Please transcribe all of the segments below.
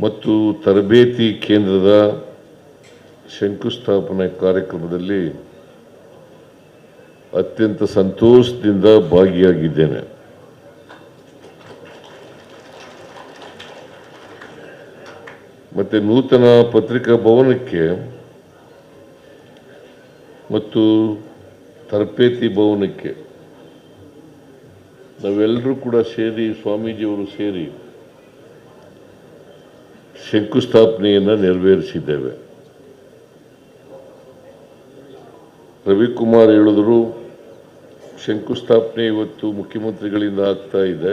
ಮತ್ತು ತರಬೇತಿ ಕೇಂದ್ರದ ಶಂಕುಸ್ಥಾಪನೆ ಕಾರ್ಯಕ್ರಮದಲ್ಲಿ ಅತ್ಯಂತ ಸಂತೋಷದಿಂದ ಭಾಗಿಯಾಗಿದ್ದೇನೆ. ಮತ್ತು ನೂತನ ಪತ್ರಿಕಾ ಭವನಕ್ಕೆ ಮತ್ತು ತರಬೇತಿ ಭವನಕ್ಕೆ ನಾವೆಲ್ಲರೂ ಕೂಡ ಸೇರಿ ಸ್ವಾಮೀಜಿಯವರು ಸೇರಿ ಶಂಕುಸ್ಥಾಪನೆಯನ್ನು ನೆರವೇರಿಸಿದ್ದೇವೆ. ರವಿಕುಮಾರ್ ಹೇಳಿದ್ರು, ಶಂಕುಸ್ಥಾಪನೆ ಇವತ್ತು ಮುಖ್ಯಮಂತ್ರಿಗಳಿಂದ ಆಗ್ತಾ ಇದೆ.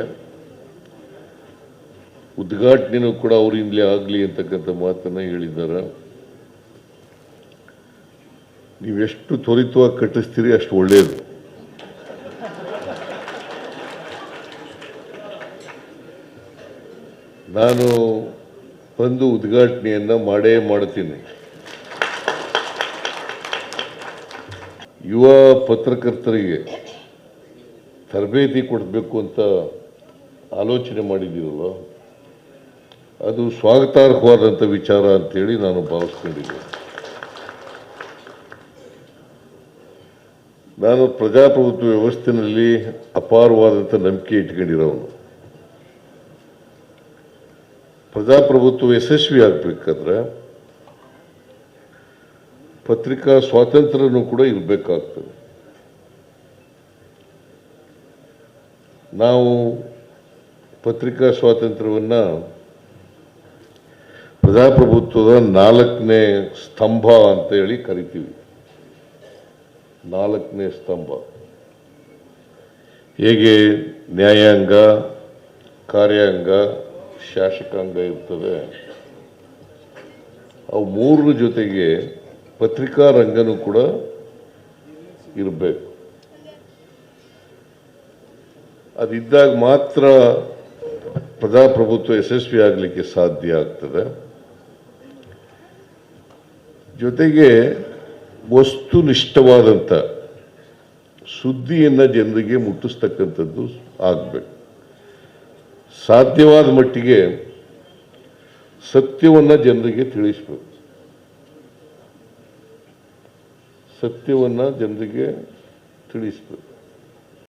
ಉದ್ಘಾಟನೆಯೂ ಕೂಡ ಅವರಿಂದಲೇ ಆಗಲಿ ಅಂತಕ್ಕಂಥ ಮಾತನ್ನು ಹೇಳಿದ್ದಾರೆ. ನೀವೆಷ್ಟು ತ್ವರಿತವಾಗಿ ಕಟ್ಟಿಸ್ತೀರಿ ಅಷ್ಟು ಒಳ್ಳೆಯದು ನಾನು ಬಂದು ಉದ್ಘಾಟನೆಯನ್ನು ಮಾಡೇ ಮಾಡ್ತೀನಿ ಯುವ ಪತ್ರಕರ್ತರಿಗೆ ತರಬೇತಿ ಕೊಡಬೇಕು ಅಂತ ಆಲೋಚನೆ ಮಾಡಿದ್ದೀರಲ್ಲ ಅದು ಸ್ವಾಗತಾರ್ಹವಾದಂಥ ವಿಚಾರ ಅಂತೇಳಿ ನಾನು ಭಾವಿಸ್ಕೊಂಡಿದ್ದೆ. ನಾನು ಪ್ರಜಾಪ್ರಭುತ್ವ ವ್ಯವಸ್ಥೆಯಲ್ಲಿ ಅಪಾರವಾದಂಥ ನಂಬಿಕೆ ಇಟ್ಕೊಂಡಿರೋನು. ಪ್ರಜಾಪ್ರಭುತ್ವ ಯಶಸ್ವಿ ಆಗಬೇಕಾದ್ರೆ ಪತ್ರಿಕಾ ಸ್ವಾತಂತ್ರ್ಯನೂ ಕೂಡ ಇರಬೇಕಾಗ್ತದೆ. ನಾವು ಪತ್ರಿಕಾ ಸ್ವಾತಂತ್ರ್ಯವನ್ನು ಪ್ರಜಾಪ್ರಭುತ್ವದ ನಾಲ್ಕನೇ ಸ್ತಂಭ ಅಂತ ಹೇಳಿ ಕರಿತೀವಿ. ನಾಲ್ಕನೇ ಸ್ತಂಭ. ಹೇಗೆ ನ್ಯಾಯಾಂಗ, ಕಾರ್ಯಾಂಗ ಶಾಸಕಾಂಗ ಇರ್ತದೆ. ಅವು ಮೂರರ ಜೊತೆಗೆ ಪತ್ರಿಕಾ ರಂಗನೂ ಕೂಡ ಇರಬೇಕು. ಅದಿದ್ದಾಗ ಮಾತ್ರ ಪ್ರಜಾಪ್ರಭುತ್ವ ಯಶಸ್ವಿ ಆಗಲಿಕ್ಕೆ ಸಾಧ್ಯ ಆಗ್ತದೆ. ಜೊತೆಗೆ ವಸ್ತುನಿಷ್ಠವಾದಂಥ ಸುದ್ದಿಯನ್ನು ಜನರಿಗೆ ಮುಟ್ಟಿಸ್ತಕ್ಕಂಥದ್ದು ಆಗಬೇಕು. ಸಾಧ್ಯವಾದ ಮಟ್ಟಿಗೆ ಸತ್ಯವನ್ನು ಜನರಿಗೆ ತಿಳಿಸಬೇಕು. ಸತ್ಯವನ್ನು ಜನರಿಗೆ ತಿಳಿಸ್ಬೇಕು.